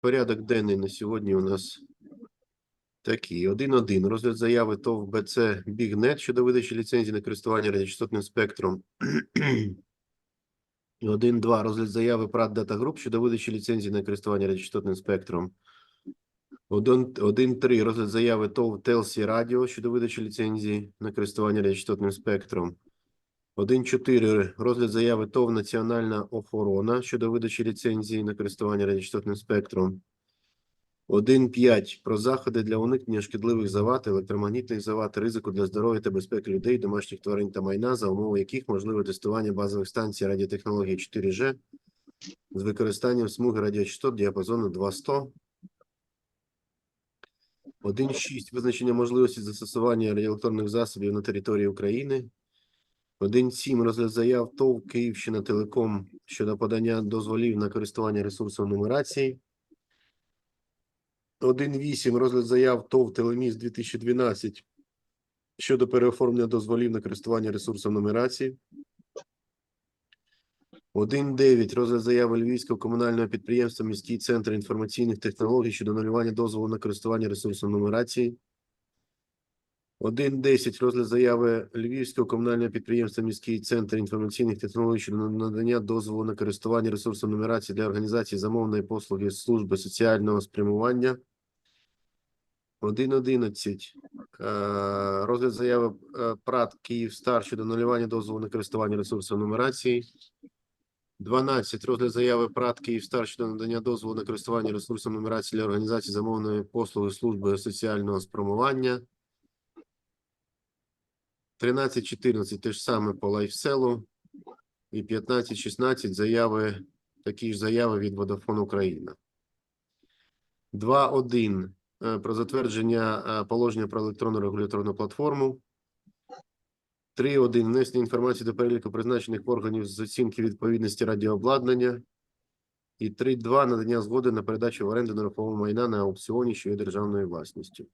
Порядок денний на сьогодні у нас такий. 1.1. Розгляд заяви ТОВ БЦ Бігнет щодо видачі ліцензії на користування радіочастотним спектром. 1.2. Розгляд заяви ПРАТ Дата Груп щодо видачі ліцензії на користування радіочастотним спектром. 1.3. Розгляд заяви ТОВ Телсі Радіо щодо видачі ліцензії на користування радіочастотним спектром. 1.4. Розгляд заяви ТОВ Національна охорона щодо видачі ліцензії на користування радіочастотним спектром. 1.5. Про заходи для уникнення шкідливих завад, електромагнітних завад, ризику для здоров'я та безпеки людей, домашніх тварин та майна, за умови яких можливе тестування базових станцій радіотехнології 4G з використанням смуги радіочастот діапазону 200. 1.6. Визначення можливості застосування радіоелектронних засобів на території України. 1.7. Розгляд заяв ТОВ Київщина Телеком щодо подання дозволів на користування ресурсом нумерації. 1.8. Розгляд заяв ТОВ Телеміс 2012 щодо переоформлення дозволів на користування ресурсом нумерації. 1.9. Розгляд заяви Львівського комунального підприємства Міський центр інформаційних технологій щодо анулювання дозволу на користування ресурсом нумерації. 1.10. Розгляд заяви Львівського комунального підприємства Міський центр інформаційних технологій щодо надання дозволу на користування ресурсом нумерації для організації замовної послуги служби соціального спрямування. 1.11. Е, Розгляд заяви е, ПРАТ Київстар щодо анулювання дозволу на користування ресурсом нумерації. 12. Розгляд заяви ПРАТ Київстар щодо надання дозволу на користування ресурсом нумерації для організації замовної послуги служби соціального спрямування. 13-14 те ж саме по лайфселу. І 15-16 заяви, такі ж заяви від Vodafone Україна. 2.1 е, про затвердження е, положення про електронну регуляторну платформу. 3.1 внесення інформації до переліку призначених органів з оцінки відповідності радіообладнання. І 3.2 надання згоди на передачу в оренду нерухомого майна на аукціоні, що є державною власністю.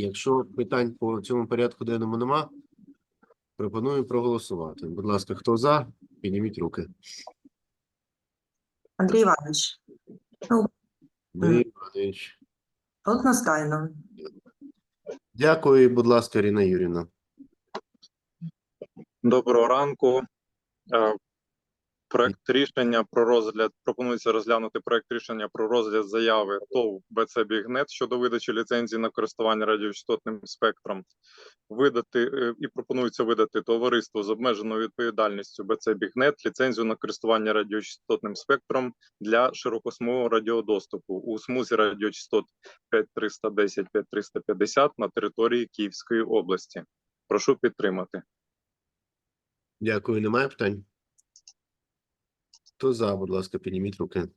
Якщо питань по цьому порядку денному нема, пропоную проголосувати. Будь ласка, хто за, підніміть руки. Андрій Іванович, Андрій Іванович. одностайно. Дякую, будь ласка, Ірина Юрівна. Доброго ранку. Проект рішення про розгляд пропонується розглянути проект рішення про розгляд заяви ТОВ БЦ Бігнет щодо видачі ліцензії на користування радіочастотним спектром. Видати е, і пропонується видати товариству з обмеженою відповідальністю БЦ Бігнет ліцензію на користування радіочастотним спектром для широкосмугового радіодоступу у смузі радіочастот 5310-5350 на території Київської області. Прошу підтримати. Дякую. Немає питань? Хто за, будь ласка, підніміть руки.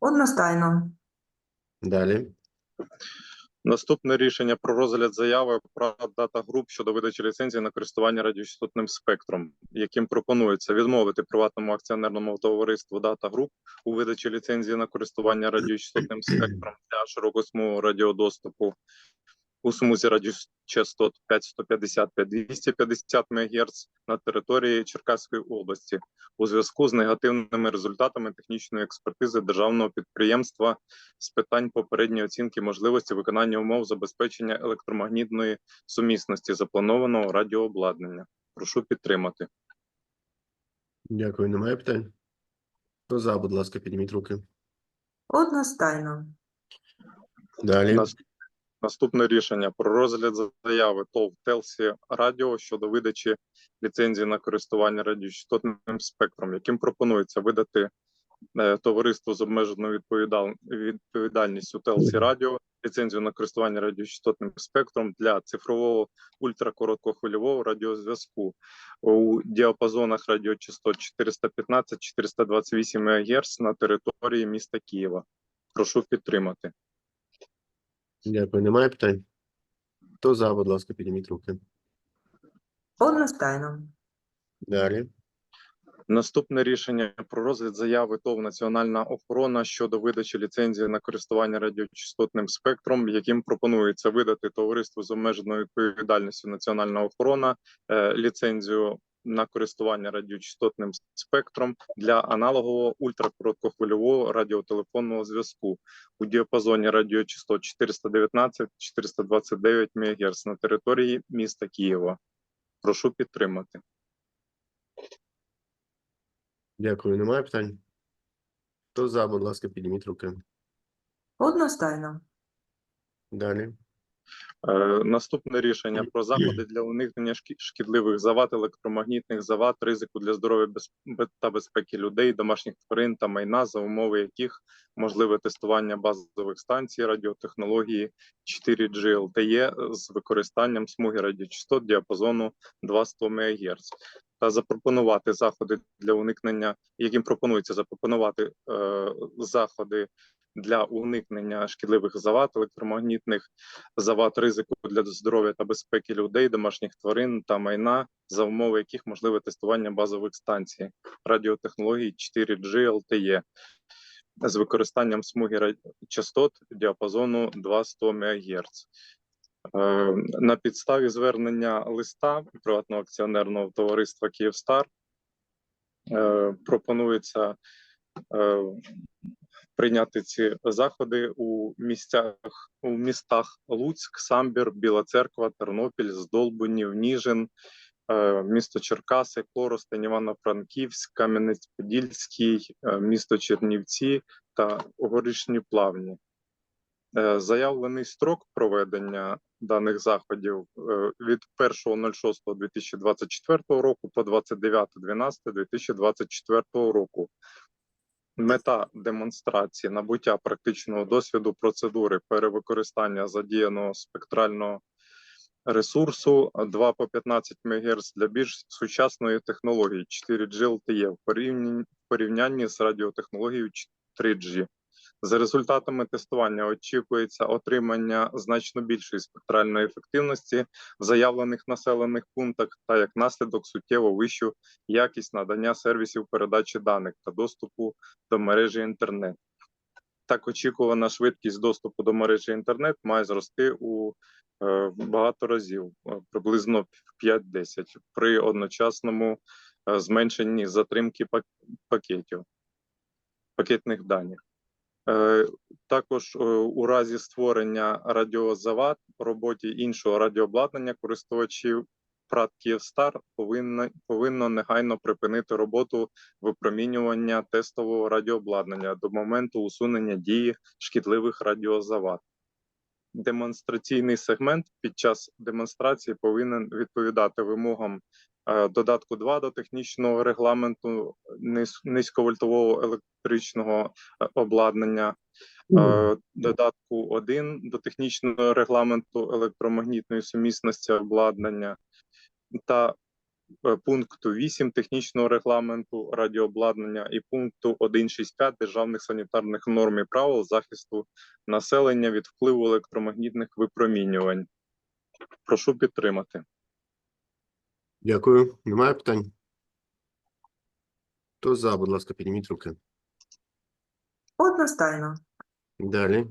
Одностайно. Далі. Наступне рішення про розгляд заяви про дата груп щодо видачі ліцензії на користування радіочастотним спектром, яким пропонується відмовити приватному акціонерному товариству Дата Груп у видачі ліцензії на користування радіочастотним спектром для широкосмугового радіодоступу у смузі радіочастот 5150-250 МГц на території Черкаської області у зв'язку з негативними результатами технічної експертизи державного підприємства з питань попередньої оцінки можливості виконання умов забезпечення електромагнітної сумісності запланованого радіообладнання. Прошу підтримати. Дякую. Немає питань? Хто за, будь ласка, підніміть руки. Одностайно. Далі. Нас- Наступне рішення про розгляд заяви ТОВ Телсі Радіо щодо видачі ліцензії на користування радіочастотним спектром, яким пропонується видати е, товариству з обмеженою відповідальністю Телсі Радіо ліцензію на користування радіочастотним спектром для цифрового ультракороткохвильового радіозв'язку у діапазонах радіочастот 415-428 МГц на території міста Києва. Прошу підтримати. Дякую. Немає питань? Хто за, будь ласка, підніміть руки. Одностайно. Далі. Наступне рішення про розгляд заяви ТОВ Національна охорона щодо видачі ліцензії на користування радіочастотним спектром, яким пропонується видати товариству з обмеженою відповідальністю Національна охорона е, ліцензію на користування радіочастотним спектром для аналогового ультракороткохвильового радіотелефонного зв'язку у діапазоні радіочастот 419-429 МГц на території міста Києва. Прошу підтримати. Дякую. Немає питань? Хто за, будь ласка, підніміть руки. Одностайно. Далі. Е, Наступне рішення про заходи для уникнення шкідливих завад, електромагнітних завад, ризику для здоров'я та безпеки людей, домашніх тварин та майна, за умови яких можливе тестування базових станцій радіотехнології 4G LTE з використанням смуги радіочастот діапазону 200 МГц. Та запропонувати заходи для уникнення, яким пропонується запропонувати е, заходи для уникнення шкідливих завад, електромагнітних завад ризику для здоров'я та безпеки людей, домашніх тварин та майна, за умови яких можливе тестування базових станцій радіотехнологій 4G LTE з використанням смуги частот діапазону 200 МГц. Е, На підставі звернення листа приватного акціонерного товариства Київстар е, пропонується е, прийняти ці заходи у місцях у містах Луцьк, Самбір, Біла Церква, Тернопіль, Здолбунів, Ніжин, місто Черкаси, Коростень, Івано-Франківськ, Кам'янець-Подільський, місто Чернівці та Горішні Плавні. Заявлений строк проведення даних заходів е, від 1.06.2024 року по 29.12.2024 року. Мета демонстрації набуття практичного досвіду процедури перевикористання задіяного спектрального ресурсу 2 по 15 МГц для більш сучасної технології 4G LTE в порівнянні з радіотехнологією 3G. За результатами тестування очікується отримання значно більшої спектральної ефективності в заявлених населених пунктах та як наслідок суттєво вищу якість надання сервісів передачі даних та доступу до мережі інтернет. Так, очікувана швидкість доступу до мережі інтернет має зрости у е, багато разів, е, приблизно в 5-10 при одночасному е, зменшенні затримки пак- пакетів, пакетних даних. Е, Також е, у разі створення радіозавад роботі іншого радіообладнання користувачів ПРАТ Київстар повинно, повинно негайно припинити роботу випромінювання тестового радіообладнання до моменту усунення дії шкідливих радіозавад. Демонстраційний сегмент під час демонстрації повинен відповідати вимогам е, додатку 2 до технічного регламенту низьковольтового електричного е, обладнання, е, додатку 1 до технічного регламенту електромагнітної сумісності обладнання та пункту 8 технічного регламенту радіообладнання і пункту 1.6.5 державних санітарних норм і правил захисту населення від впливу електромагнітних випромінювань. Прошу підтримати. Дякую. Немає питань? Хто за, будь ласка, підніміть руки. Одностайно. Далі.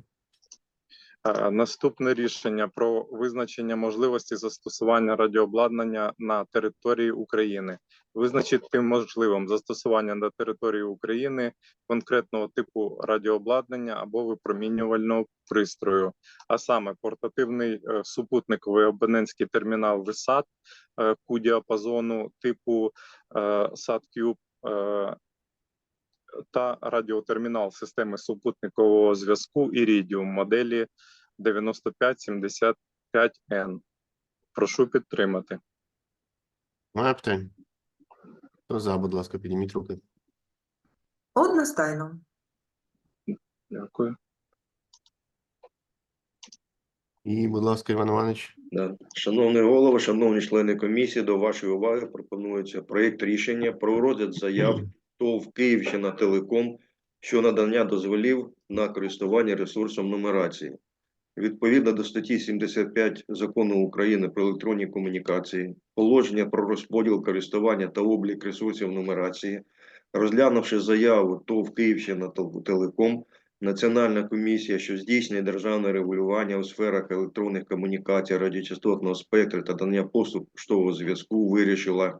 Е, Наступне рішення про визначення можливості застосування радіообладнання на території України. Визначити можливим застосування на території України конкретного типу радіообладнання або випромінювального пристрою, а саме портативний е, супутниковий абонентський термінал ВИСАТ е, Q-діапазону типу е, SAT-Cube та радіотермінал системи супутникового зв'язку Iridium моделі 9575N. Прошу підтримати. Немає питань? Хто за, будь ласка, підніміть руки. Одностайно. Дякую. І, будь ласка, Іван Іванович. Да. Шановний голово, шановні члени комісії, до вашої уваги пропонується проєкт рішення про розгляд заяв ТОВ Київщина Телеком щодо надання дозволів на користування ресурсом нумерації. Відповідно до статті 75 Закону України про електронні комунікації, положення про розподіл користування та облік ресурсів нумерації, розглянувши заяву ТОВ Київщина Тел- Телеком, Національна комісія, що здійснює державне регулювання у сферах електронних комунікацій, радіочастотного спектру та надання послуг поштового зв'язку, вирішила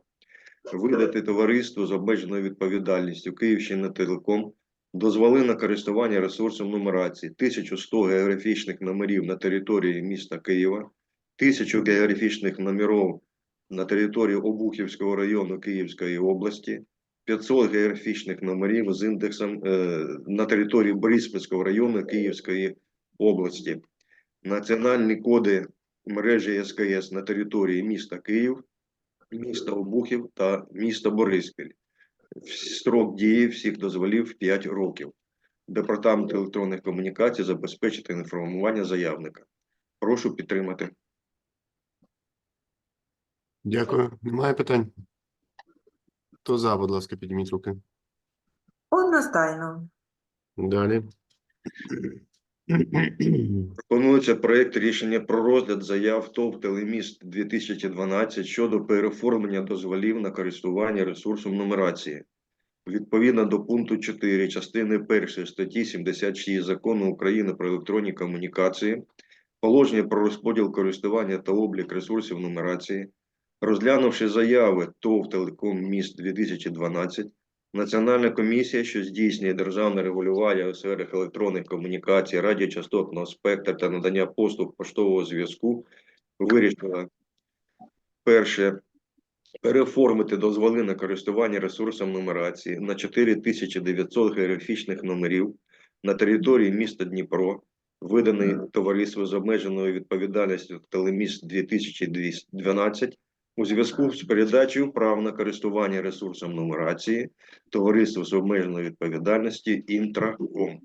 видати товариству з обмеженою відповідальністю Київщина Телеком дозволи на користування ресурсом нумерації 1100 географічних номерів на території міста Києва, 1000 географічних номерів на території Обухівського району Київської області, 500 географічних номерів з індексом е, на території Бориспільського району Київської області, національні коди мережі СКС на території міста Київ, міста Обухів та міста Бориспіль. Строк дії всіх дозволів 5 років. Департамент електронних комунікацій забезпечити інформування заявника. Прошу підтримати. Дякую. Немає питань? Хто за, будь ласка, підніміть руки. Одностайно. Далі. Пропонується проект рішення про розгляд заяв ТОВ «Телеміст 2012 щодо переоформлення дозволів на користування ресурсом нумерації. Відповідно до пункту 4 частини 1 статті 76 Закону України про електронні комунікації, положення про розподіл користування та облік ресурсів нумерації, розглянувши заяви ТОВ «Телеком Міст 2012, Національна комісія, що здійснює державне регулювання у сферах електронних комунікацій, радіочастотного спектра та надання послуг поштового зв'язку, вирішила перше переоформити дозволи на користування ресурсом нумерації на 4900 географічних номерів на території міста Дніпро, виданий товариство з обмеженою відповідальністю Телеміст 2012 у зв'язку з передачею прав на користування ресурсом нумерації товариство з обмеженою відповідальністю Інтраком.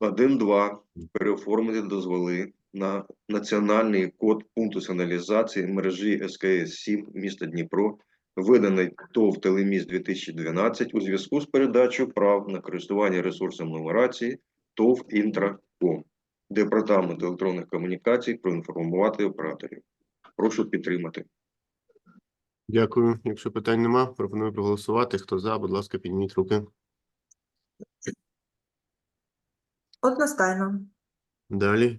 1.2. Переоформити дозволи на національний код пункту сигналізації мережі СКС-7 міста Дніпро, виданий ТОВ «Телеміст 2012 у зв'язку з передачею прав на користування ресурсом нумерації ТОВ Інтраком. Департамент електронних комунікацій проінформувати операторів. Прошу підтримати. Дякую. Якщо питань нема, пропоную проголосувати. Хто за, будь ласка, підніміть руки. Одностайно. Далі.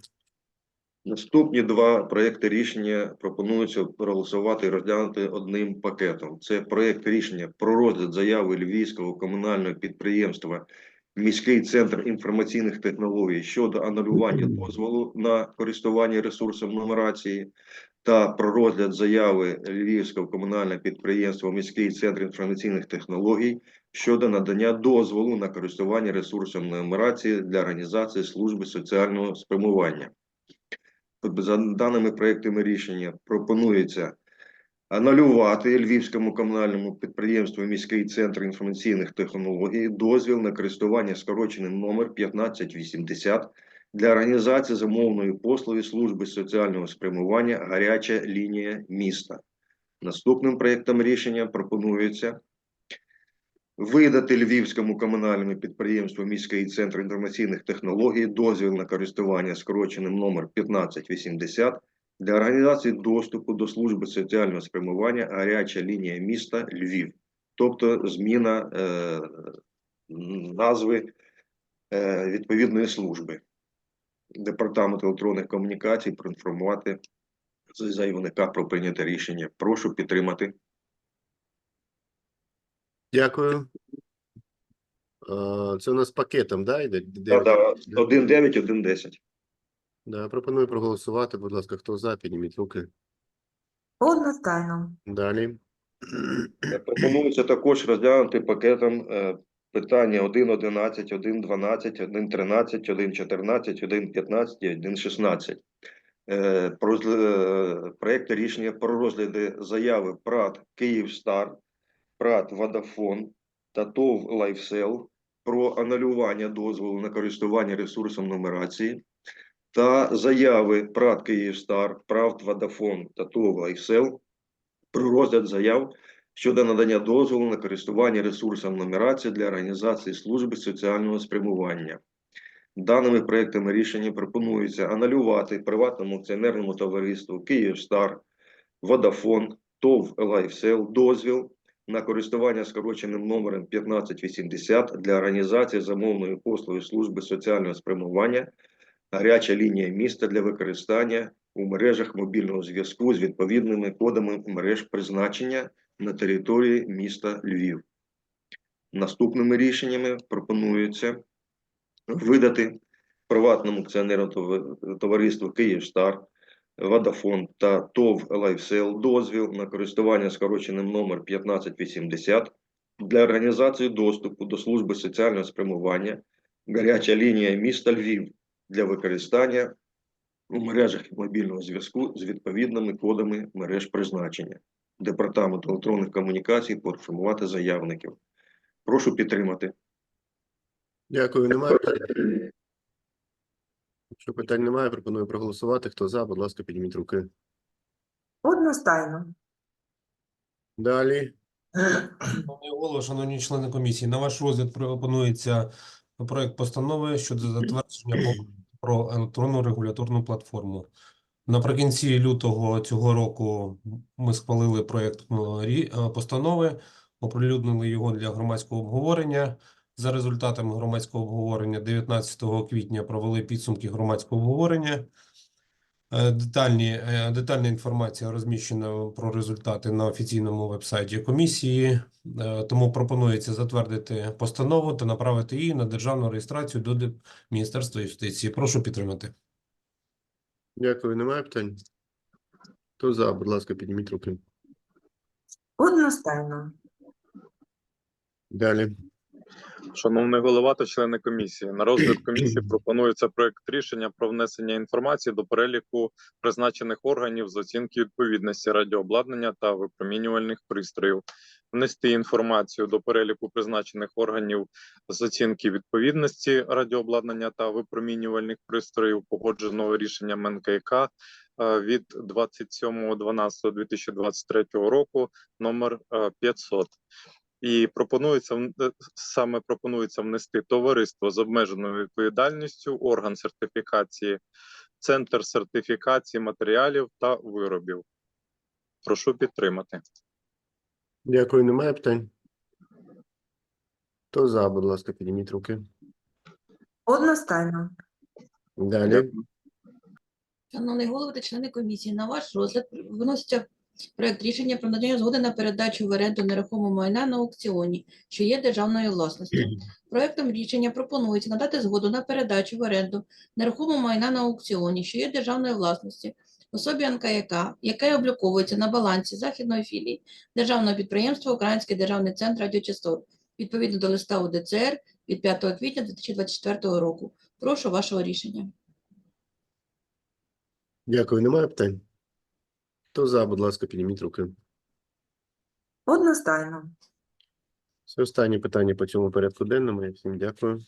Наступні два проекти рішення пропонується проголосувати і розглянути одним пакетом. Це проект рішення про розгляд заяви Львівського комунального підприємства Міський центр інформаційних технологій щодо анулювання дозволу на користування ресурсом нумерації та про розгляд заяви Львівського комунального підприємства Міський центр інформаційних технологій щодо надання дозволу на користування ресурсом нумерації для організації служби соціального спрямування. За даними проектами рішення пропонується анулювати Львівському комунальному підприємству Міський центр інформаційних технологій дозвіл на користування скороченим номер 1580 для організації замовної послуги служби соціального спрямування гаряча лінія міста. Наступним проектом рішення пропонується видати Львівському комунальному підприємству Міський центр інформаційних технологій дозвіл на користування скороченим номер 1580 для організації доступу до служби соціального спрямування гаряча лінія міста Львів, тобто зміна е, назви е, відповідної служби. Департамент електронних комунікацій проінформувати заявника про прийняте рішення. Прошу підтримати. Дякую. Це у нас пакетом, да, йде? Да, да, 1.9, 1.10. Да, пропоную проголосувати. Будь ласка, хто за, підніміть руки. Одностайно. Далі. Пропонується також розглянути пакетом е, питання 1.11, 1.12, 1.13, 1.14, 1.15 і 1.16. Е, Про проекти рішення про розгляди заяви ПРАТ «Київстар», ПРАТ «Водафон» та ТОВ «Лайфсел» про анулювання дозволу на користування ресурсом нумерації та заяви ПРАТ «Київстар», ПРАТ «Водафон» та ТОВ «Лайфсел» про розгляд заяв щодо надання дозволу на користування ресурсом нумерації для організації служби соціального спрямування. Даними проектами рішення пропонується анулювати приватному акціонерному товариству «Київстар», «Водафон», ТОВ «Лайфсел» дозвіл на користування скороченим номером 1580 для організації замовної послуги служби соціального спрямування гаряча лінія міста для використання у мережах мобільного зв'язку з відповідними кодами мереж призначення на території міста Львів. Наступними рішеннями пропонується видати приватному акціонерному товариству Київстар, Водафон та ТОВ Лайфсел дозвіл на користування скороченим номер 1580 для організації доступу до служби соціального спрямування гаряча лінія міста Львів для використання у мережах мобільного зв'язку з відповідними кодами мереж призначення. Департамент електронних комунікацій поінформувати заявників. Прошу підтримати. Дякую. Немає питань? Якщо питань немає, пропоную проголосувати. Хто за, будь ласка, підніміть руки. Одностайно. Далі. Шановний голово, шановні члени комісії, на ваш розгляд пропонується проект постанови щодо затвердження про електронну регуляторну платформу. Наприкінці лютого цього року ми схвалили проект е, е, постанови, оприлюднили його для громадського обговорення. За результатами громадського обговорення 19 квітня провели підсумки громадського обговорення. Е, Детальні, детальна інформація розміщена про результати на офіційному вебсайті комісії, тому пропонується затвердити постанову та направити її на державну реєстрацію до Міністерства юстиції. Прошу підтримати. Дякую. Немає питань? Хто за, будь ласка, підніміть руки. Одностайно. Далі. Шановний голова та члени комісії, на розгляд комісії пропонується проект рішення про внесення інформації до переліку призначених органів з оцінки відповідності радіообладнання та випромінювальних пристроїв. Внести інформацію до переліку призначених органів з оцінки відповідності радіообладнання та випромінювальних пристроїв, погодженого рішенням НКК е, від 27.12.2023 року номер е, 500. І пропонується вн- е, саме пропонується внести товариство з обмеженою відповідальністю, орган сертифікації, центр сертифікації матеріалів та виробів. Прошу підтримати. Дякую. Немає питань? Хто за, будь ласка, підніміть руки. Одностайно. Далі. Шановний голово та члени комісії, на ваш розгляд виноситься проект рішення про надання згоди на передачу в оренду нерухомого майна на аукціоні, що є державною власністю. Проектом рішення пропонується надати згоду на передачу в оренду нерухомого майна на аукціоні, що є державної власності, особі НКЯК, яке обліковується на балансі західної філії державного підприємства Український державний центр радіочастот, відповідно до листа УДЦР від 5 квітня 2024 року. Прошу вашого рішення. Дякую. Немає питань? Хто за, будь ласка, підніміть руки. Одностайно. Це останнє питання по цьому порядку денному. Я всім дякую.